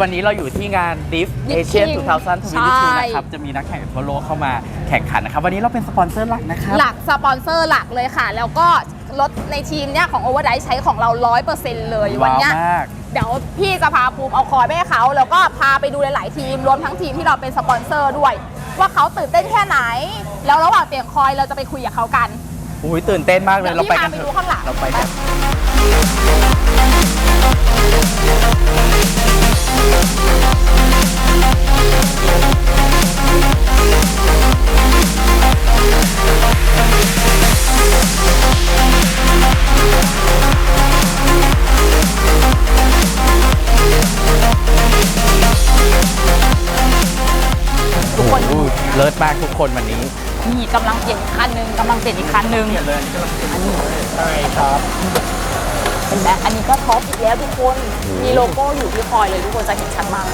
วันนี้เราอยู่ที่งาน DIF Diff Asian King 2022ใช่ นะครับ จะมีนักแข่งทั่วโลกเข้ามาแข่งขันนะครับ วันนี้เราเป็นสปอนเซอร์หลักนะครับ หลักสปอนเซอร์หลักเลยค่ะ แล้วก็รถในทีมเนี่ยของ Overdrive ใช้ของเรา 100%เลยวันว้าวเนี้ยมากเดี๋ยวพี่จะพาภูมิเอาคอยไปให้เขา แล้วก็พาไปดูหลาย ๆ ทีม รวมทั้งทีมที่เราเป็นสปอนเซอร์ด้วย ว่าเขาตื่นเต้นแค่ไหน แล้วระหว่างเปลี่ยนคอยเราจะไปคุยกับเขากัน อุ้ยตื่นเต้นมากเลย เดี๋เรายวไปพี่กันพาไปเถดูอะข้างหลัง เราไปกัน ทุกคนโอ้โหเลิศมากทุกคนวันนี้นี่กำลังเปลี่ยนอีกคันหนึ่งกำลังเปลี่ยนอีกคันหนึ่งอันนี้ใช่ครับ เห็นไหมอันนี้ก็ท็อปอีกแล้วทุกคน มีโลโก้อยู่ที่คอยเลยทุกคนจะเห็นชัดมาก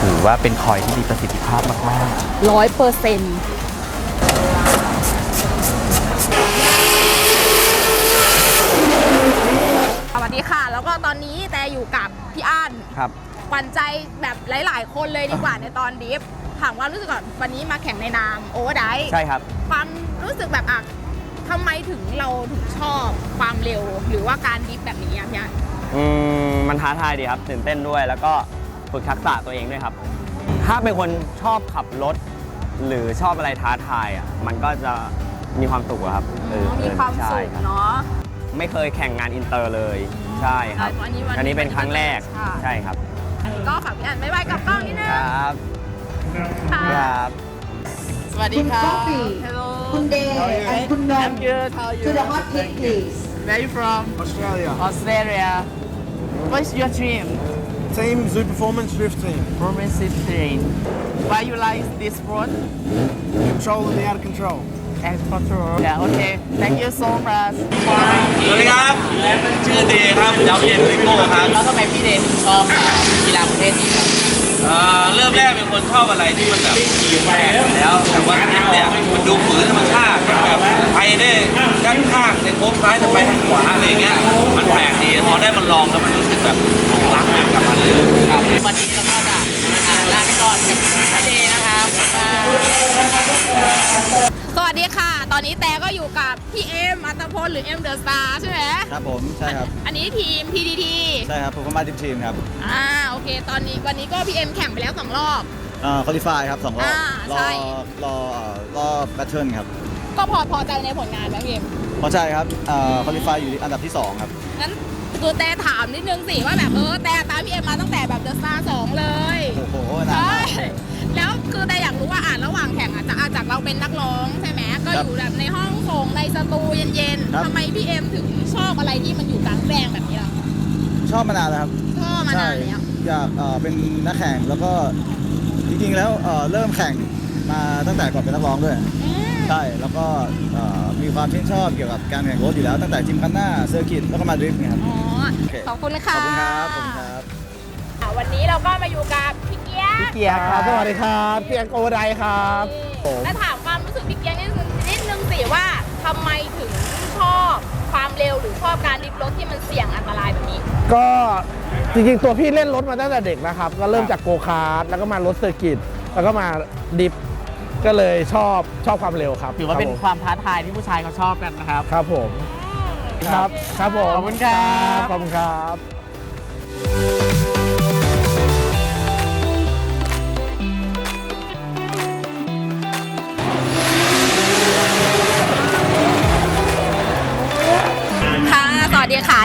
ถือว่าเป็นคอยที่มีประสิทธิภาพมากร้อยเปอร์เซ็นต์สวัสดีค่ะ แล้วก็ตอนนี้แต่อยู่กับพี่อั้นๆครับขวัญใจแบบหลาย ๆ คนเลยดีกว่าในตอนดิฟถามว่ารู้สึกก่อนวันนี้มาแข่งในนามโอเวอร์ไดใช่ครับ ความรู้สึกแบบอะ ทำไมถึงเราถึงชอบความเร็ว หรือว่าการดิฟแบบนี้อะพี่อั้นอืมมันท้าทายดีครับตื่นเต้นด้วย แล้วก็ฝึกทักษะตัวเองด้วยครับ ถ้าเป็นคนชอบขับรถ หรือชอบอะไรท้าทายอะมันก็จะมีความสุขอะครับเออมีความใช่สุขครับ เนาะ ไม่เคยแข่งงานอินเตอร์เลย ใช่ครับ อันนี้วันอันนี้เป็นครั้งแรกใช่ใช่ครับก็ฝากพี่อันบ๊ายบายกับกล้องนิดนึงครับค่ะ ครับ สวัสดีคุณครัก๊บอฟฟี่ Hello คุณเดย์ and คุณนน I'm ท์ good how are you to the hot pit please Where you from Australia. Australia What's your dream Team Zoo Performance Drift Team. Performance train Why you like this sport Control and the out of control. and control Yeah okay Thank you so much สวัสดีครับ ชื่อเดย์ครับดาวเย็นลิโก้ครับ แล้วทำไมพี่เดนถึงชอบกีฬาประเภทนี้ครับ เริ่มแรกเป็นคนชอบอะไรที่มันแบบแปลกอยู่แล้ว แต่ว่าทริปเนี่ยมันดูฝืนธรรมชาติแบบไปได้ด้านข้างในโค้งซ้ายจะไปทางขวาอะไรอย่างเงี้ย มันแปลกดีพอได้มันลองแล้วมันรู้สึกแบบรักกับมันเลยครับวันนี้เราก็จะอ่าลาไปก่อนกับ อนนี้แต่ก็อยู่กับพี่เอ็มอัตพลหรือเอ็มเดอะสตาร์ใช่ไหมครับผมใช่ครับอันนี้ทีม PDT ใช่ครับผมก็มาทีมทีมครับอ่าโอเค ตอนนี้วันนี้ก็พี่เอ็มแข่งไปแล้วสองรอบเอ่อคอลิฟายครับสองรอบอ่ารอใช่รอเอ่อรอบแบทเทิลครับก็พอพอใจในผลงานไหมพี่เอ็มเพราะใช่ครับคอลิฟายอยู่ที่อันดับที่2ครับงั้นคือแต่ถามนิดนึงสิว่าแบบเออแต่ตามพี่เอ็มมาตั้งแต่แบบเดอะสตาร์สองเลยโอ้โหนานใช่มากแล้วคือแต่อยากรู้ว่าอ่านระหว่างแข่งอะจะอาจากเราเป็นนักร้องใช่ไหม ก็ครับอยู่แบบในห้องส่งในสตูเย็นครับๆทำไมพี่เอ็มถึงชอบอะไรที่มันอยู่กลางแจ้งแบบนี้ล่ะชอบมานานแล้วครับชอบมาใช่นานแล้วอยากเอ่อเป็นนักแข่งแล้วก็จริงๆแล้วเอ่อเริ่มแข่งมาตั้งแต่ก่อนเป็นนักร้องด้วยอืมใช่แล้วก็เอ่อมีความชื่นชอบเกี่ยวกับการแข่งรถอยู่แล้วตั้งแต่จิมคันหน้าเซอร์กิตแล้วก็มาดริฟต์เนี่ยครับอ๋อโอเคขอบคุณขค่ะอบคุณครับขอบคุณครับอะวันนี้เราก็มาอยู่กับพี่เกียร์เกียร์ครับสวัสดีครับเปียงโอไดครับและถาม ว่าทำไมถึงชอบความเร็วหรือชอบการดิฟรถที่มันเสี่ยงอันตรายแบบนี้ ก็จริงๆ ตัวพี่เล่นรถมาตั้งแต่เด็กนะครับ ก็เริ่มจากโกคาร์ทแล้วก็มารถเซอร์กิตแล้วก็มาดิฟก็เลยชอบชอบความเร็วครับถือว่าเป็นครับความท้าทายที่ผู้ชายเขาชอบกันนะครับผมครับผม ครับ ครับผม ขอบคุณครับ ขอบคุณครับ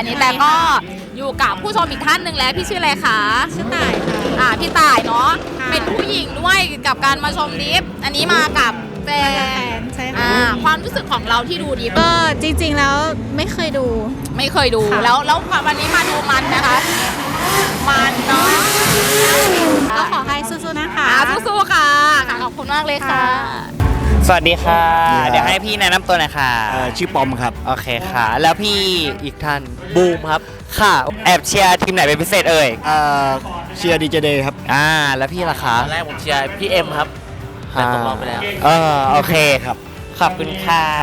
วัสดีค่ะนี่แต่ก็อยู่กับผู้ชมอีกท่านหนึ่งแล้วพี่ชื่ออะไรคะชื่อต่ายค่ะ อ่าพี่ต่ายเนาะเป็นผู้หญิงด้วยกับการมาชมดิฟอันนี้มากับแฟนใช่อ่าค่ะความรู้สึกของเราที่ดูดิฟก็จริงๆแล้วไม่เคยดู ไม่เคยดูค่ะ แล้วแล้ววันนี้มาดูมันนะคะ มันเนาะก็ขอให้สู้ๆนะคะ อ่าสู้ๆค่ะค่ะขอบคุณมากเลยค่ะสวัสดีค่ะ สวัสดีครับ เดี๋ยวให้พี่แนะนำตัวหน่อยค่ะ เอ่อชื่อปอมครับโอเคค่ะ แล้วพี่อีกท่านบูมครับ ค่ะแอบเชียร์ทีมไหนเป็นพิเศษเอ่ย เอ่อเชียร์ดีเจเดย์ครับ อ่า แล้วพี่ล่ะคะตอนแรกผมเชียร์พี่เอ็มครับแต่ตกรอบไปแล้ว เออโอเคครับ ขอบคุณครั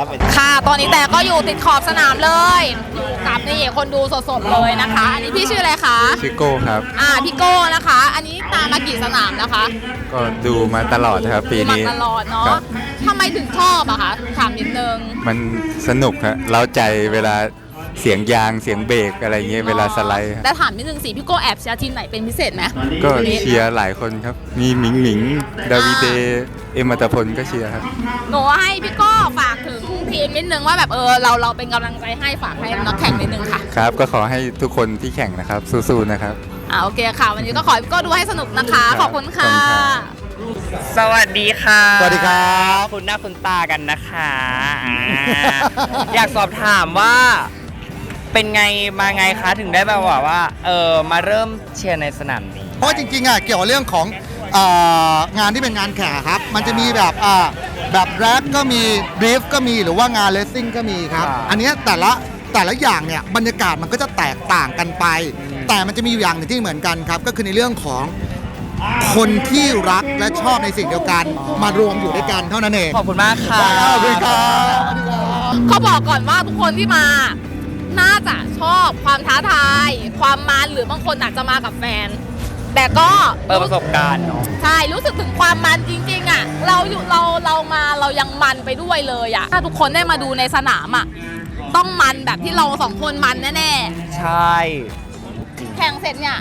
บค่ะ ตอนนี้แต่ก็อยู่ติดขอบสนามเลยอยู่กับนี่คนดูสดๆเลยนะคะ อันนี้พี่ชื่ออะไรคะ ชื่อโก้ครับ อ่าพี่โก้นะคะ อันนี้ตามมากี่สนามนะคะ ก็ดูมาตลอดนะครับปีดูมานี้ตลอดเนาะครับทำไมถึงชอบอะคะถามนิดนึง มันสนุกครับเล้าใจเวลา เสียงยางเสียงเบรกอะไรเงี้ยเวลาสไลด์ครับแต่ถามนิดนึงสิพี่โก้แอบเชียร์ทีมไหนเป็นพิเศษไหมก็วันนี้เชียร์หลายคนครับ มีหมิงหมิงดาวิเดเอ็มอัตพลก็เชียร์ครับหนูให้พี่โก้ฝากถึงทีมนิดนึงว่าแบบเออเราเราเป็นกำลังใจให้ฝากให้นักแข่งนิดนึงค่ะครับ ก็ขอให้ทุกคนที่แข่งนะครับสู้ๆนะครับอ่าโอเคค่ะ วันนี้ก็ขอให้พี่โก้ดูให้สนุกนะคะ ขอบคุณค่ะขอบคุณครับสวัสดีค่ะ สวัสดีครับ คุณหน้าคุณตากันนะคะอ่าอยากสอบถามว่า เป็นไงมาไงคะถึงได้แบบว่าว่าเออมาเริ่มเชียร์ในสนามนี้ เพราะจริงๆอะเกี่ยวกับเรื่องของเอ่องานที่เป็นงานแข่งอะครับ มันจะมีแบบอ่าแบบแรปก็มีดริฟก็มีหรือว่างานเลสซิ่งก็มีครับครับอันเนี้ยแต่ละแต่ละอย่างเนี่ยบรรยากาศมันก็จะแตกต่างกันไปแต่มันจะมีอยู่อย่างหนึ่งที่เหมือนกันครับ ก็คือในเรื่องของคนที่รักและชอบในสิ่งเดียวกันมารวมอยู่ด้วยกันเท่านั้นเองขอบคุณมากค่ะ ขอบคุณครับ เขาบอกก่อนว่าทุกคนที่มา น่าจะชอบความท้าทาย ความมันหรือบางคนอาจจะมากับแฟน แต่ก็เปิดประสบการณ์เนาะใช่รู้สึกถึงความมันจริงๆอะเราอยู่เราเรามาเรายังมันไปด้วยเลยอะถ้าทุกคนได้มาดูในสนามอะต้องมันแบบที่เราสองคนมันแน่ใช่ ๆแข่งเสร็จเนี่ย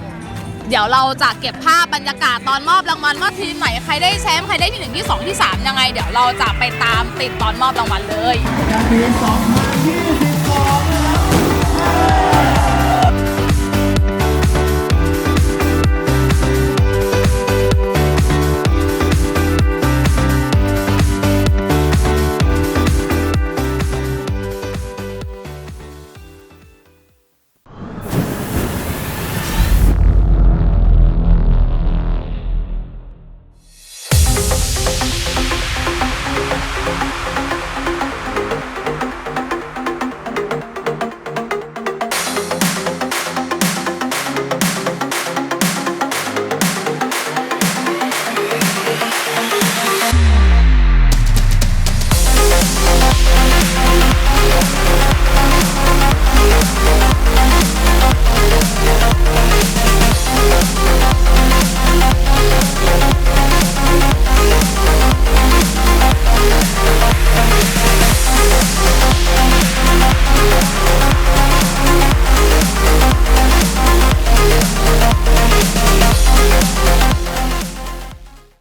เดี๋ยวเราจะเก็บภาพบรรยากาศตอนมอบรางวัลว่าทีมไหนใครได้แชมป์ใครได้ที่หนึ่งที่สองที่สามยังไง เดี๋ยวเราจะไปตามติดตอนมอบรางวัลเลยนักเรียน2